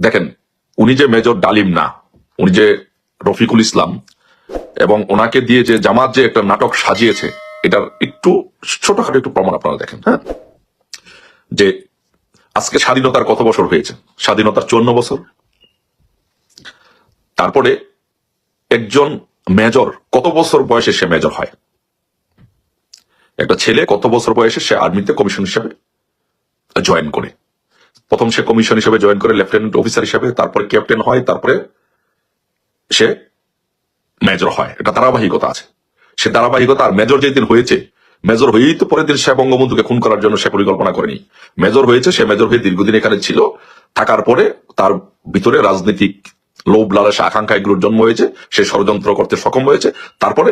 দেখেন, উনি যে মেজর ডালিম না, উনি যে রফিকুল ইসলাম, এবং ওনাকে দিয়ে যে জামাত যে একটা নাটক সাজিয়েছে, এটার একটু ছোটখাটো একটু প্রমাণ আপনারা দেখেন হ্যাঁ? যে আজকে স্বাধীনতার কত বছর হয়েছে? স্বাধীনতার চুয়ান্ন বছর। তারপরে একজন মেজর, কত বছর বয়সে সে মেজর হয়? একটা ছেলে কত বছর বয়সে সে আর্মিতে কমিশন হিসাবে জয়েন করে? প্রথম সে কমিশন হিসেবে জয়েন করে লেফটেন্যান্ট অফিসার হিসেবে, তারপরে ক্যাপ্টেন হয়, তারপরে সে মেজর হয়। এটা ধারাবাহিকতা আছে। সে ধারাবাহিকতা আর মেজর যেদিন হয়েছে, মেজর হয়েই তো পরের দিন সে বঙ্গবন্ধুকে খুন করার জন্য সে পরিকল্পনা করেনি। মেজর হয়েছে, সে মেজর হয়ে দীর্ঘদিন এখানে ছিল। থাকার পরে তার ভিতরে রাজনৈতিক লোভ, লালসা, আকাঙ্ক্ষা এগুলোর জন্ম হয়েছে। সে ষড়যন্ত্র করতে সক্ষম হয়েছে। তারপরে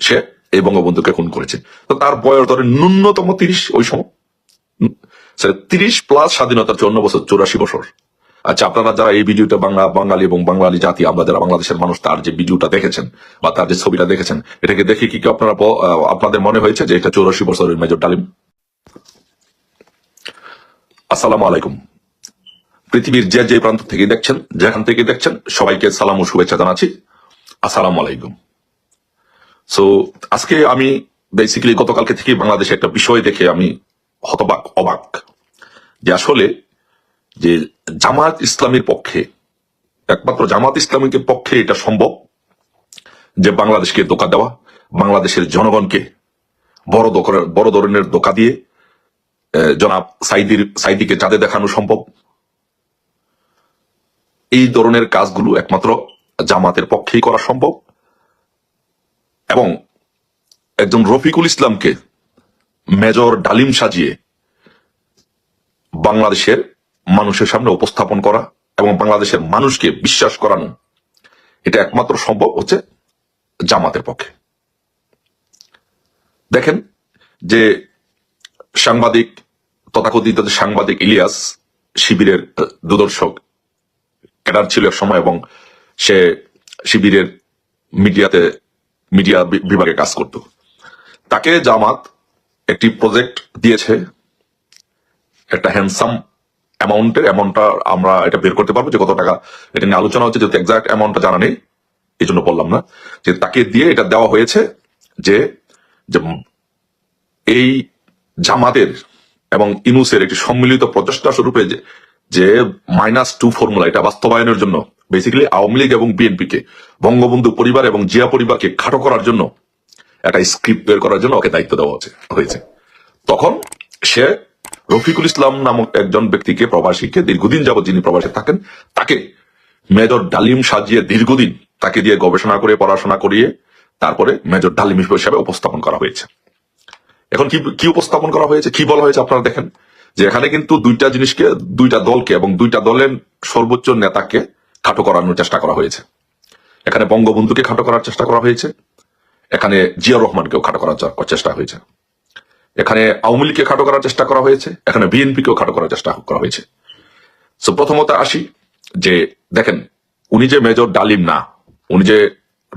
সে এই বঙ্গবন্ধুকে খুন করেছে। তো তার বয়স ধরে ন্যূনতম তিরিশ ওই সময়। তিরিশ প্লাস স্বাধীনতার চুয়ান্ন বছর চৌরাশি বছর। আচ্ছা আপনারা যারা এই ভিডিওটা বাংলা, বাঙালি এবং বাঙালি জাতি, আমরা যারা বাংলাদেশের মানুষ, তার যে ভিডিওটা দেখেছেন বা তার যে ছবিটা দেখেছেন, এটাকে দেখে কি আপনারা আপনাদের মনে হয়েছে যে এটা চৌরাশি বছরের মেজর ডালিম? আসসালামু আলাইকুম। পৃথিবীর যে যে প্রান্ত থেকে দেখছেন, যেখান থেকে দেখছেন, সবাইকে সালাম ও শুভেচ্ছা জানাচ্ছি। আসসালামু আলাইকুম। সো আজকে আমি বেসিক্যালি গতকালকে থেকে বাংলাদেশে একটা বিষয় দেখে আমি হতবাক, অবাক। যে আসলে যে জামাত ইসলামের পক্ষে, একমাত্র জামাত ইসলামীর পক্ষে এটা সম্ভব যে বাংলাদেশকে ধোকা দেওয়া, বাংলাদেশের জনগণকে বড় বড় ধরনের ধোকা দিয়ে জনাব সাইদির, সাইদিকে চাঁদে দেখানো সম্ভব। এই ধরনের কাজগুলো একমাত্র জামাতের পক্ষেই করা সম্ভব এবং একজন রফিকুল ইসলামকে মেজর ডালিম সাজিয়ে বাংলাদেশের মানুষের সামনে উপস্থাপন করা এবং বাংলাদেশের মানুষকে বিশ্বাস করানো, এটা একমাত্র সম্ভব হচ্ছে জামাতের পক্ষে। দেখেন যে সাংবাদিক, তথাকথিত সাংবাদিক ইলিয়াস শিবিরের দুদর্শক, ক্যাডার ছিল এক সময় এবং সে শিবিরের মিডিয়াতে, মিডিয়া বিভাগে কাজ করত। তাকে জামাত একটি প্রজেক্ট দিয়েছে, একটা হ্যান্ডসাম অ্যামাউন্টের অ্যামাউন্টটা আমরা এটা বের করতে পারব যে কত টাকা এটা নিয়ে আলোচনা হচ্ছে, যেহেতু এক্সাক্ট অ্যামাউন্টটা জানা নেই, এই জন্য বললাম না। যে তাকে দিয়ে এটা দেওয়া হয়েছে যে এই জামাতের এবং ইনুসের একটি সম্মিলিত প্রচেষ্টা স্বরূপে যে যে মাইনাস টু ফর্মুলা এটা বাস্তবায়নের জন্য বেসিক্যালি আওয়ামী লীগ এবং বিএনপিকে বঙ্গবন্ধু পরিবার এবং জিয়া পরিবারকে খাটো করার জন্য একটা স্ক্রিপ্ট বের করার জন্য ওকে দায়িত্ব দেওয়া হয়েছে। তখন সে রফিকুল ইসলাম নামক একজন ব্যক্তিকে প্রবাসীকে, দীর্ঘদিন যাবত যিনি প্রবাসী থাকেন, তাকে মেজর ডালিম সাজিয়ে দীর্ঘদিন তাকে দিয়ে গবেষণা করে, পড়াশোনা করিয়ে তারপরে মেজর ডালিম হিসেবে উপস্থাপন করা হয়েছে। এখন কি কি উপস্থাপন করা হয়েছে? কি বলা হয়েছে আপনারা দেখেন? যে এখানে কিন্তু দুইটা জিনিসকে, দুইটা দলকে এবং দুইটা দলের সর্বোচ্চ নেতাকে খাটো করানোর চেষ্টা করা হয়েছে। এখানে বঙ্গবন্ধুকে খাটো করার চেষ্টা করা হয়েছে। এখানে জিয়া রহমানকেও খাটো করার চেষ্টা হয়েছে। এখানে আওয়ামী লীগকে খাটো করার চেষ্টা করা হয়েছে। এখানে বিএনপিকেও খাটো করার চেষ্টা করা হয়েছে। সো প্রথমত আসি যে, দেখেন, উনি যে মেজর ডালিম না, উনি যে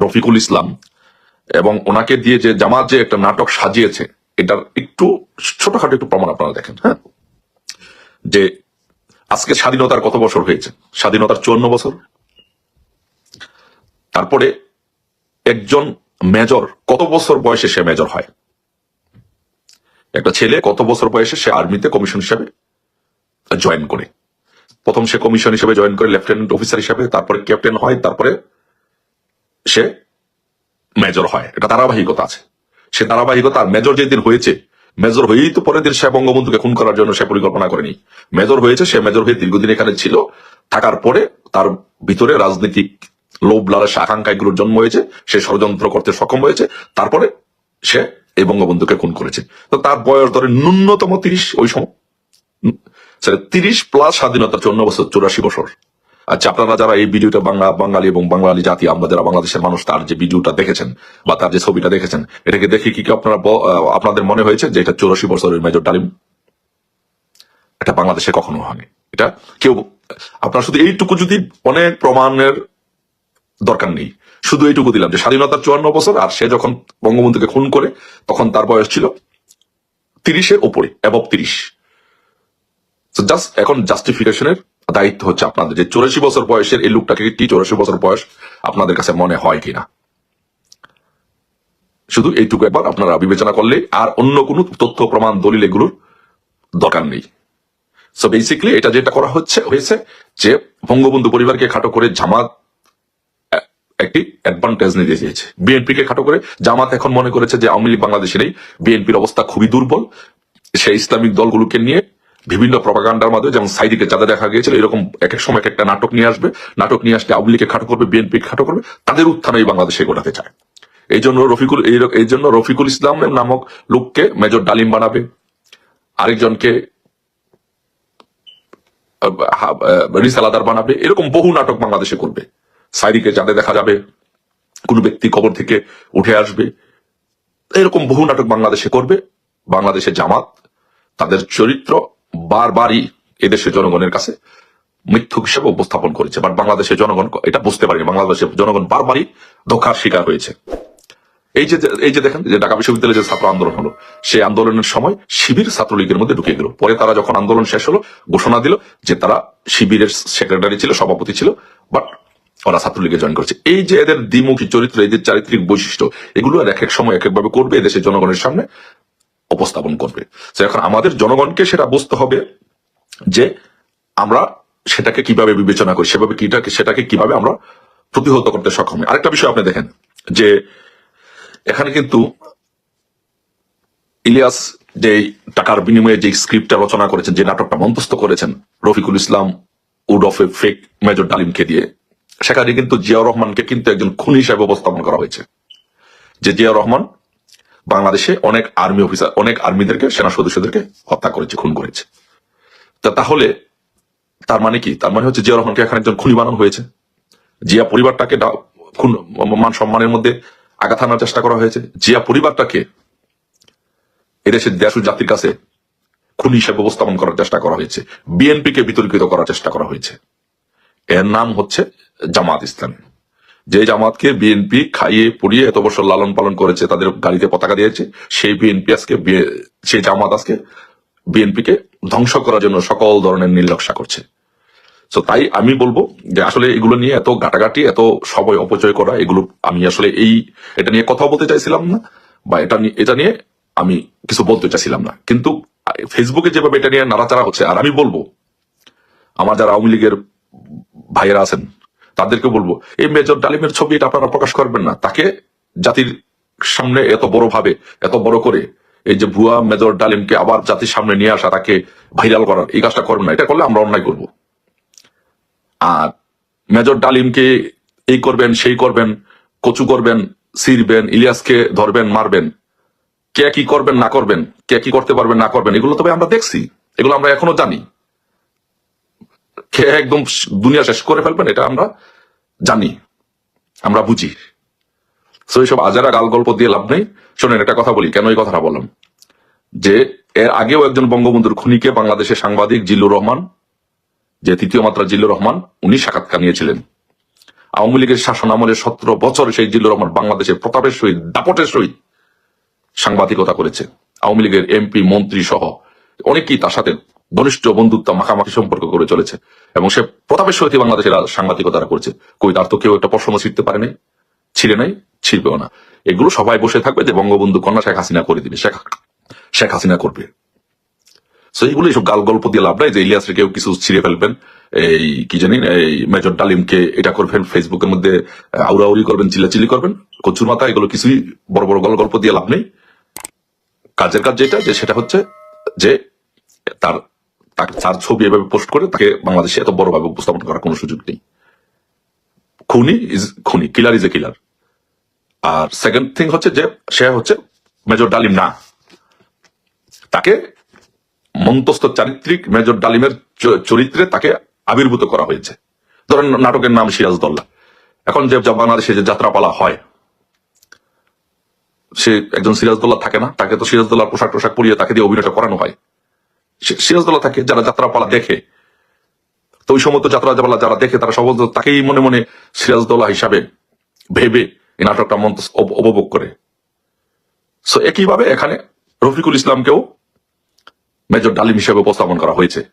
রফিকুল ইসলাম, এবং ওনাকে দিয়ে যে জামাত যে একটা নাটক সাজিয়েছে, এটার একটু ছোটখাটো একটু প্রমাণ আপনারা দেখেন হ্যাঁ? যে আজকে স্বাধীনতার কত বছর হয়েছে? স্বাধীনতার চুয়ান্ন বছর। তারপরে একজন মেজর, কত বছর বয়সে সে মেজর হয়? একটা ছেলে কত বছর বয়সে সে আর্মিতে কমিশন হিসাবে জয়েন করে? প্রথম সে কমিশন হিসেবে জয়েন করে লেফটেন্যান্ট অফিসার হিসেবে, তারপরে ক্যাপ্টেন হয়, তারপরে সে মেজর হয়। এটা ধারাবাহিকতা আছে। সে ধারাবাহিকতা আর মেজর যেদিন হয়েছে, মেজর হয়েই তো পরের দিন সে বঙ্গবন্ধুকে খুন করার জন্য সে পরিকল্পনা করেনি। মেজর হয়েছে, সে মেজর হয়ে দীর্ঘদিন এখানে ছিল। থাকার পরে তার ভিতরে রাজনৈতিক লোভ লালসা জন্ম হয়েছে, সে ষড়যন্ত্র করতে সক্ষম হয়েছে, তারপরে সে এই বঙ্গবন্ধুকে খুন করেছে। তো তার বয়স ধরে ন্যূনতম তিরিশ ওই সময়। তিরিশ প্লাস স্বাধীনতা চুয়ান্ন বছর, চৌরাশি বছর। আচ্ছা আপনারা যারা এই ভিডিওটা বাংলা, বাঙালি এবং বাঙালি জাতি, আমরা যারা বাংলাদেশের মানুষ, তার যে ভিডিওটা দেখেছেন বা তার যে ছবিটা দেখেছেন, এটাকে দেখে কি কি আপনারা আপনাদের মনে হয়েছে যে এটা চৌরাশি বছরের মেজর ডালিম? এটা বাংলাদেশে কখনো হয়নি। এটা কেউ আপনার শুধু এইটুকু যদি অনেক প্রমাণের দরকার নেই। শুধু এইটুকু দিলাম যে স্বাধীনতার চুয়ান্ন বছর, আর সে যখন বঙ্গবন্ধুকে খুন করে, তখন তার বয়স ছিল তিরিশের ওপরে অ্যাবভ তিরিশ। জাস্ট এখন জাস্টিফিকেশনের দায়িত্ব হচ্ছে আপনাদের যে চৌরাশি বছর বয়সের এই লোকটাকে কি চৌরাশি বছর বয়স আপনাদের কাছে মনে হয় কিনা। শুধু এইটুকু একবার আপনারা বিবেচনা করলে, আর অন্য কোনো তথ্য, প্রমাণ, দলিল এগুলোর দরকার নেই। সো বেসিক্যালি এটা যেটা করা হচ্ছে, হয়েছে যে বঙ্গবন্ধু পরিবারকে খাটো করে জামাত একটি অ্যাডভান্টেজ নিতে চেয়েছে বিএনপি কে খাটো করে জামাত এখন মনে করেছে যে আওয়ামী লীগ বাংলাদেশে নেই। বিএনপির অবস্থা খুবই দুর্বল। সেই ইসলামিক দলগুলোকে নিয়ে বিভিন্ন প্রপাগান্ডার মাধ্যমে, যেমন সাইদিকে যাদের দেখা গিয়েছিল, এরকম এক এক সময় একটা নাটক নিয়ে আসবে। নাটক নিয়ে আসলে আওয়ামী লীগকে খাটো করবে বিএনপি খাটো করবে, তাদের উত্থান এই বাংলাদেশে ঘটাতে চায়। এই জন্য রফিকুল, এই জন্য রফিকুল ইসলাম নামক লোককে মেজর ডালিম বানাবে। আরেকজনকে রিসালাদার বানাবে। এরকম বহু নাটক বাংলাদেশে করবে। সাইদিকে যাতে দেখা যাবে, কোন ব্যক্তি কবর থেকে উঠে আসবে। এরকম বহু নাটক বাংলাদেশে করবে, বাংলাদেশে জামাত, তাদের চরিত্র বারবারই এদেশের জনগণের কাছে মিথ্যুক হিসেবে উপস্থাপন করেছে। বাট বাংলাদেশের জনগণ এটা বুঝতে পারেনি। বাংলাদেশের জনগণ বারবারই ধোকার শিকার হয়েছে। এই যে এই যে দেখেন, যে ঢাকা বিশ্ববিদ্যালয়ে যে ছাত্র আন্দোলন হলো, সেই আন্দোলনের সময় শিবির ছাত্রলীগের মধ্যে ঢুকে গেল। পরে তারা যখন আন্দোলন শেষ হলো, ঘোষণা দিল যে তারা শিবিরের সেক্রেটারি ছিল, সভাপতি ছিল বাট ওরা ছাত্রলীগে জয়েন করেছে এই যে এদের দ্বিমুখী চরিত্র, এদের চারিত্রিক বৈশিষ্ট্য, এগুলো এক এক সময় এক একভাবে করবে, এদেশের জনগণের সামনে উপস্থাপন করবে তো এখন আমাদের জনগণকে সেটা বুঝতে হবে যে আমরা সেটাকে কীভাবে বিবেচনা করি, সেভাবে কিটাকে, সেটাকে কীভাবে আমরা প্রতিহত করতে সক্ষম। আরেকটা বিষয় আপনি দেখেন, যে এখানে কিন্তু ইলিয়াস যে টাকার বিনিময়ে যে স্ক্রিপ্টটা রচনা করেছেন, যে নাটকটা মন্তস্থ করেছেন, Rafiqul Islam would of a fake major ডালিমকে দিয়ে সেখানে কিন্তু জিয়াউর রহমানকে কিন্তু একজন খুনি হিসেবে উপস্থাপন করা হয়েছে। যে জিয়াউর রহমান বাংলাদেশে অনেক আর্মি অফিসার, অনেক আর্মিদেরকে, সেনা সদস্যদেরকে হত্যা করেছে, খুন করেছে। তা তাহলে তার মানে কি? তার মানে হচ্ছে জিয়া রহমানকে এখানে একজন খুনি বানানো হয়েছে। জিয়া পরিবারটাকে খুন, মান সম্মানের মধ্যে আঘাত আনার চেষ্টা করা হয়েছে। জিয়া পরিবারটাকে এদেশের দেশ জাতির কাছে খুনি হিসেবে উপস্থাপন করার চেষ্টা করা হয়েছে। বিএনপিকে বিতর্কিত করার চেষ্টা করা হয়েছে। এর নাম হচ্ছে জামাত ইসলামী। যে জামাতকে বিএনপি খাইয়ে, পড়িয়ে এত বছর লালন পালন করেছে, তাদের গাড়িতে পতাকা দিয়েছে, সেই বিএনপি আজকে সেই জামাত আজকে বিএনপি কে ধ্বংস করার জন্য সকল ধরনের নির্লক্ষা করছে। তো তাই আমি বলব যে আসলে এগুলো নিয়ে এত ঘাটাঘাটি, এত সময় অপচয় করা, এগুলো আমি আসলে এই, এটা নিয়ে কথা বলতে চাইছিলাম না, বা এটা এটা নিয়ে আমি কিছু বলতে চাইছিলাম না। কিন্তু ফেসবুকে যেভাবে এটা নিয়ে নাড়াচাড়া হচ্ছে, আর আমি বলব, আমার যারা আওয়ামী লীগের ভাইয়েরা আছেন তাদেরকে বলব, এই মেজর ডালিমের ছবি এটা আপনারা প্রকাশ করবেন না। তাকে জাতির সামনে এত বড় ভাবে এত বড় করে এই যে ভুয়া মেজর ডালিমকে আবার জাতির সামনে নিয়ে আসা, তাকে ভাইরাল করার এই কাজটা করবেন না। এটা করলে আমরা অন্যায় করব। আর মেজর ডালিমকে এই করবেন, সেই করবেন, কচু করবেন সিরবেন ইলিয়াসকে ধরবেন, মারবেন। কে কি করবেন, না করবেন, কে কি করতে পারবেন, না করবেন, এগুলো তবে আমরা দেখছি, এগুলো আমরা এখনও জানি। খেয়ে একদম দুনিয়া শেষ করে ফেলবেন, এটা আমরা জানি, আমরা বুঝি। তো এইসব আজারা গাল গল্প দিয়ে লাভ নেই। শোনেন, একটা কথা বলি, কেন এই কথাটা বললাম? যে এর আগেও একজন বঙ্গবন্ধুর খুনিকে বাংলাদেশের সাংবাদিক জিল্লুর রহমান, যে তৃতীয় মাত্রা জিল্লুর রহমান, উনি সাক্ষাৎকার নিয়েছিলেন। আওয়ামী লীগের শাসন আমলে সতেরো বছর সেই জিল্লুর রহমান বাংলাদেশের প্রতাপের সহিত, দাপটের সহিত সাংবাদিকতা করেছে। আওয়ামী লীগের এমপি, মন্ত্রী সহ অনেকেই তার সাথে ঘনিষ্ঠ বন্ধুত্ব মাখামাখি সম্পর্ক করে চলেছে এবং সে প্রতাপের সহিত বাংলাদেশের সাংবাদিকতা করছে। কই, তার তো কেউ একটা প্রশ্ন ছিঁড়তে পারে নাই। ছিঁড়ে নাই ছিঁড়বেও না। এগুলো সবাই বসে থাকবে যে বঙ্গবন্ধু কন্যা শেখ হাসিনা করে দিবে। শেখ শেখ হাসিনা করবে। তো এইগুলো এইসব গাল গল্প দিয়ে লাভ নাই যে ইলিয়াসকে কেউ কিছু ছিঁড়ে ফেলবেন। এই, কি জানি, এই মেজর ডালিমকে এটা করবেন, ফেসবুকের মধ্যে আউরাউরি করবেন, চিল্লাচিল্লি করবেন, কচুর মাথা এগুলো কিছুই বড় বড় গল গল্প দিয়ে লাভ নেই। কাজের কাজ যেটা, যে সেটা হচ্ছে যে তার তাকে তার ছবি এভাবে পোস্ট করে তাকে বাংলাদেশে এত বড় ভাবে উপস্থাপন করার কোনো সুযোগ নেই। খুনি ইজ খুনি কিলার ইজ এ কিলার আর সেকেন্ড থিং হচ্ছে যে, সে হচ্ছে মেজর ডালিম না। তাকে মন্তস্থ চারিত্রিক মেজর ডালিমের চরিত্রে তাকে আবির্ভূত করা হয়েছে। ধরেন নাটকের নাম সিরাজদৌল্লা এখন যে বাংলাদেশে যে যাত্রাপালা হয়, সে একজন সিরাজদৌল্লা থাকে না, তাকে তো সিরাজদৌল্লার পোশাক টোশাক পরিয়ে তাকে দিয়ে অভিনয়টা করানো হয়। সে- সিরাজদৌল্লা থাকে, যারা যাত্রাপালা দেখে। তো ওই সমস্ত যাত্রাপালা যারা দেখে, তারা সব তাকেই মনে মনে সিরাজদৌল্লা হিসাবে ভেবে এই নাটকটা মন্ত উপভোগ করে। সো একইভাবে এখানে রফিকুল ইসলামকেও মেজর ডালিম হিসেবে উপস্থাপন করা হয়েছে।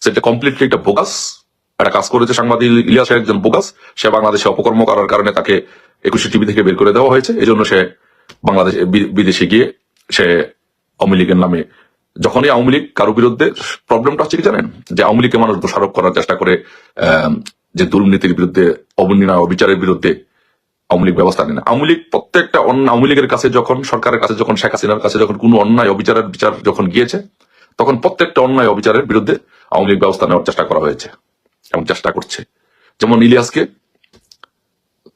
সেটা কমপ্লিটলি একটা বোগাস একটা কাজ করেছে সাংবাদিক ইলিয়াস একজন বোগাস সে বাংলাদেশে অপকর্ম করার কারণে তাকে একুশে টিভি থেকে বের করে দেওয়া হয়েছে। এই জন্য সে বাংলাদেশ বিদেশে গিয়ে সে আওয়ামী লীগের নামে যখনই আওয়ামী লীগ কারও বিরুদ্ধে প্রবলেমটা হচ্ছে কি জানেন? যে আওয়ামী লীগকে মানুষ দোষারোপ করার চেষ্টা করে যে দুর্নীতির বিরুদ্ধে অবনীয় অবিচারের বিরুদ্ধে আওয়ামী লীগ ব্যবস্থা নেয় আওয়ামী লীগ প্রত্যেকটা অন্য, আওয়ামী লীগের কাছে যখন, সরকারের কাছে যখন, শেখ হাসিনার কাছে যখন কোনো অন্যায়, অবিচারের বিচার যখন গিয়েছে, তখন প্রত্যেকটা অন্যায়, অবিচারের বিরুদ্ধে আওয়ামী লীগ ব্যবস্থা নেওয়ার চেষ্টা করা হয়েছে এবং চেষ্টা করছে। যেমন ইলিয়াসকে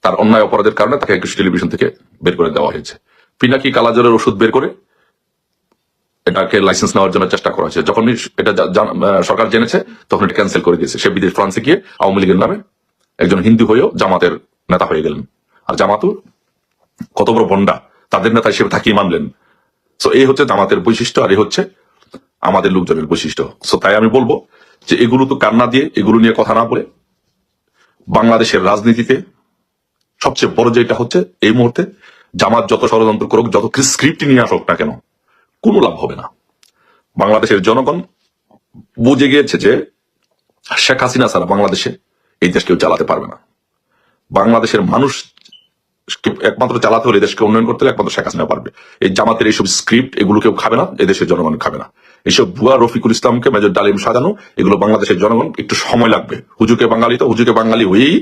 তার অন্যায় অপরাধের কারণে তাকে একুশ টেলিভিশন থেকে বের করে দেওয়া হয়েছে। পিনাকি কালাজলের ওষুধ বের করে এটাকে লাইসেন্স নেওয়ার জন্য চেষ্টা করা হয়েছে। যখনই এটা সরকার জেনেছে তখন এটা ক্যান্সেল করে দিয়েছে। সে বিদেশ ফ্রান্সে গিয়ে আওয়ামী লীগের নামে একজন হিন্দু হয়েও জামাতের নেতা হয়ে গেলেন। আর জামাতও কত বড় বন্ডা, তাদের নেতা হিসেবে থাকিয়ে মানলেন। সো এই হচ্ছে জামাতের বৈশিষ্ট্য আর এই হচ্ছে আমাদের লোকজনের বৈশিষ্ট্য। সো তাই আমি বলব যে এগুলো তো কান্না দিয়ে এগুলো নিয়ে কথা না বলে বাংলাদেশের রাজনীতিতে সবচেয়ে বড় যেটা হচ্ছে, এই মুহূর্তে জামাত যত ষড়যন্ত্র করুক, যত স্ক্রিপ্ট নিয়ে আসুক না কেন কোনো লাভ হবে না। বাংলাদেশের জনগণ বুঝে গিয়েছে যে শেখ হাসিনা ছাড়া বাংলাদেশে এই দেশ কেউ চালাতে পারবে না। বাংলাদেশের মানুষ একমাত্র চালাতে হলে দেশকে উন্নয়ন করতে হলে একমাত্র শেখ হাসিনা পারবে। এই জামাতের এইসব স্ক্রিপ্ট এগুলো কেউ খাবে না এদেশের জনগণ খাবে না। এইসব বুয়া রফিকুল ইসলামকে, মেজর ডালিম সাজানো, এগুলো বাংলাদেশের জনগণ, একটু সময় লাগবে। হুজুকে বাঙালি তো, হুজুকে বাঙালি হয়েই,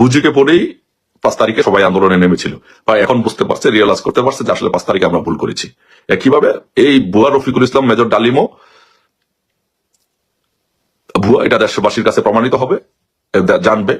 হুজুকে পড়েই পাঁচ তারিখে সবাই আন্দোলনে নেমেছিল। বা এখন বুঝতে পারছে রিয়েলাইজ করতে পারছে যে আসলে পাঁচ তারিখে আমরা ভুল করেছি। একইভাবে এই বুয়া রফিকুল ইসলাম, মেজর ডালিমো ভুয়া, এটা দেশবাসীর কাছে প্রমাণিত হবে জানবে।